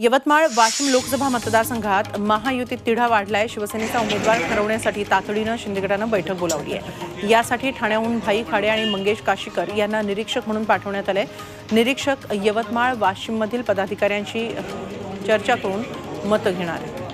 यवतमाळ वाशिम लोकसभा मतदारसंघात महायुतीत तिढा वाढलाय. शिवसेनेचा उमेदवार ठरवण्यासाठी तातडीनं शिंदेगडानं बैठक बोलावली आहे. यासाठी ठाण्याहून भाई खाडे आणि मंगेश काशीकर यांना निरीक्षक म्हणून पाठवण्यात आलंय. निरीक्षक यवतमाळ वाशिममधील पदाधिकाऱ्यांशी चर्चा करून मतं घेणार आहेत.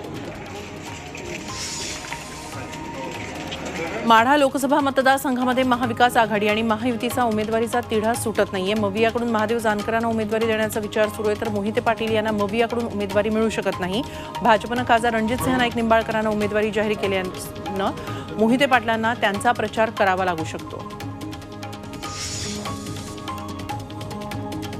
माढा लोकसभा मतदारसंघामध्ये महाविकास आघाडी आणि महायुतीचा उमेदवारीचा तिढा सुटत नाहीये. मवियाकडून महादेव जानकरांना उमेदवारी देण्याचा विचार सुरू आहे तर मोहिते पाटील यांना मवियाकडून उमेदवारी मिळू शकत नाही. भाजपनं खासदार रणजितसिंह नाईक निंबाळकरांना उमेदवारी जाहीर केल्यानं मोहिते पाटलांना त्यांचा प्रचार करावा लागू शकतो.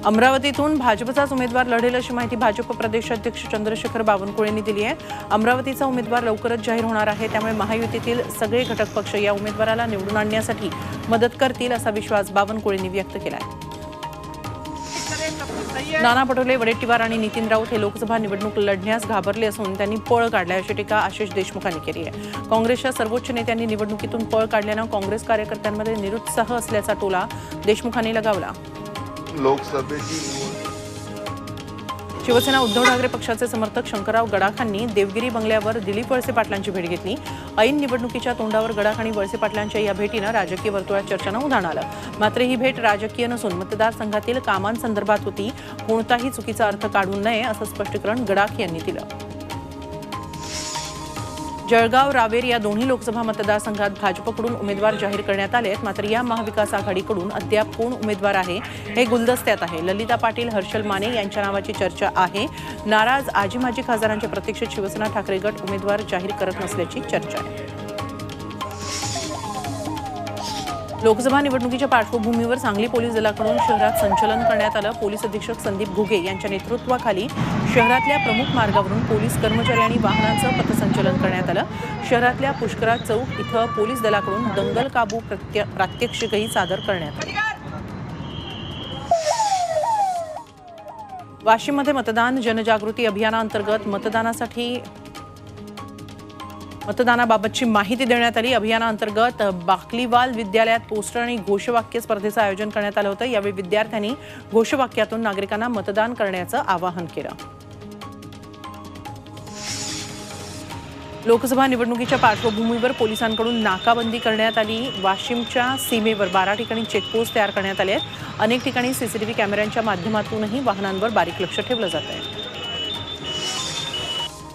अमरावतीतून भाजपचाच उमेदवार लढेल अशी माहिती भाजप प्रदेशाध्यक्ष चंद्रशेखर बावनकुळेंनी दिली आहे. अमरावतीचा उमेदवार लवकरच जाहीर होणार आहे त्यामुळे महायुतीतील सगळे घटक पक्ष या उमेदवाराला निवडून आणण्यासाठी मदत करतील असा विश्वास बावनकुळेंनी व्यक्त केला आहे नाना पटोले वडेट्टीवार आणि नितीन राऊत हे लोकसभा निवडणूक लढण्यास घाबरले असून त्यांनी पळ काढलाय अशी टीका आशिष देशमुखांनी केली आहे. काँग्रेसच्या सर्वोच्च नेत्यांनी निवडणुकीतून पळ काढल्यानं काँग्रेस कार्यकर्त्यांमध्ये निरुत्साह असल्याचा टोला देशमुखांनी लगावला. लोकसभेची. शिवसेना उद्धव ठाकरे पक्षाचे समर्थक शंकरराव गडाखांनी देवगिरी बंगल्यावर दिलीप वळसे पाटलांची भेट घेतली. ऐन निवडणुकीच्या तोंडावर गडाख आणि वळसे पाटलांच्या या भेटीनं राजकीय वर्तुळात चर्चांना उधाण आलं. मात्र ही भेट राजकीय नसून मतदारसंघातील कामांसंदर्भात होती. कोणताही चुकीचा अर्थ काढू नये असं स्पष्टीकरण गडाख यांनी दिलं. जळगाव रावेर या दोन्ही लोकसभा मतदारसंघात भाजपकडून उमेदवार जाहीर करण्यात आले आहेत. मात्र या महाविकास आघाडीकडून अद्याप कोण उमेदवार आहे हे गुलदस्त्यात आहे. ललिता पाटील हर्षल माने यांच्या नावाची चर्चा आहे. नाराज आजी माजी खासदारांच्या प्रत्यक्ष शिवसेना ठाकरे गट उमेदवार जाहीर करत नसल्याची चर्चा आहे. लोकसभा निवडणुकीच्या पार्श्वभूमीवर सांगली पोलीस दलाकडून शहरात संचलन करण्यात आलं. पोलीस अधीक्षक संदीप घुगे यांच्या नेतृत्वाखाली शहरातल्या प्रमुख मार्गावरून पोलीस कर्मचारी आणि वाहनांचं पथसंचलन करण्यात आलं. शहरातल्या पुष्करा चौक इथं पोलीस दलाकडून दंगल काबू प्रत्य प्रात्यक्षिकही सादर करण्यात आली. वाशिममध्ये मतदान जनजागृती अभियानाअंतर्गत मतदानासाठी मतदानाबाबतची माहिती देण्यात आली. अभियानाअंतर्गत बाकलीवाल विद्यालयात पोस्टर आणि घोषवाक्य स्पर्धेचं आयोजन करण्यात आलं होतं. यावेळी विद्यार्थ्यांनी घोषवाक्यातून नागरिकांना मतदान करण्याचं आवाहन केलं. लोकसभा निवडणुकीच्या पार्श्वभूमीवर पोलिसांकडून नाकाबंदी करण्यात आली. वाशिमच्या सीमेवर बारा ठिकाणी चेकपोस्ट तयार करण्यात आले आहेत. अनेक ठिकाणी सीसीटीव्ही कॅमेऱ्यांच्या माध्यमातूनही वाहनांवर बारीक लक्ष ठेवलं जात आहे.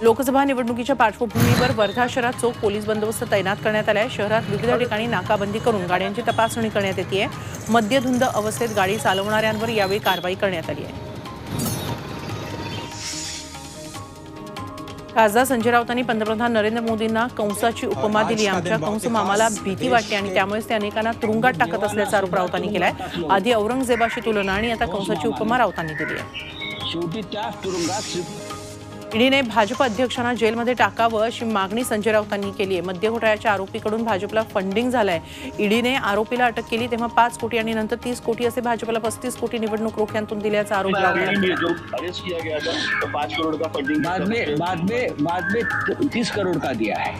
लोकसभा निवडणुकीच्या पार्श्वभूमीवर वर्धा शहरात चोख पोलीस बंदोबस्त तैनात करण्यात आला आहे शहरात विविध ठिकाणी नाकाबंदी करून गाड्यांची तपासणी करण्यात येते मद्यधुंद अवस्थेत गाडी चालवणाऱ्यांवर यावेळी कारवाई करण्यात आली आहे. खासदार संजय राऊतांनी पंतप्रधान नरेंद्र मोदींना कंसाची उपमा दिली. आमच्या कंस मामाला भीती वाटते आणि त्यामुळेच ते अनेकांना तुरुंगात टाकत असल्याचा आरोप राऊतांनी केलाय. आधी औरंगजेबाशी तुलना आणि आता कंसाची उपमा राऊतांनी दिली आहे. शेवटी त्याच तुरुंगात ईडीने भाजप अध्यक्षांना जेलमध्ये टाकावं अशी मागणी संजय राऊतांनी केली आहे. मद्य घोटाळ्याच्या आरोपीकडून भाजपला फंडिंग झालंय. ईडीने आरोपीला अटक केली तेव्हा पाच कोटी आणि नंतर तीस कोटी असे भाजपला पस्तीस कोटी निवडणूक रोख्यांतून दिल्याचा आरोप लावण्यात आला. जो अरेस्ट किया गया था तो पाँच करोड़ का फंडिंग बाद में बाद में बाद में तीस करोड़ का दिया है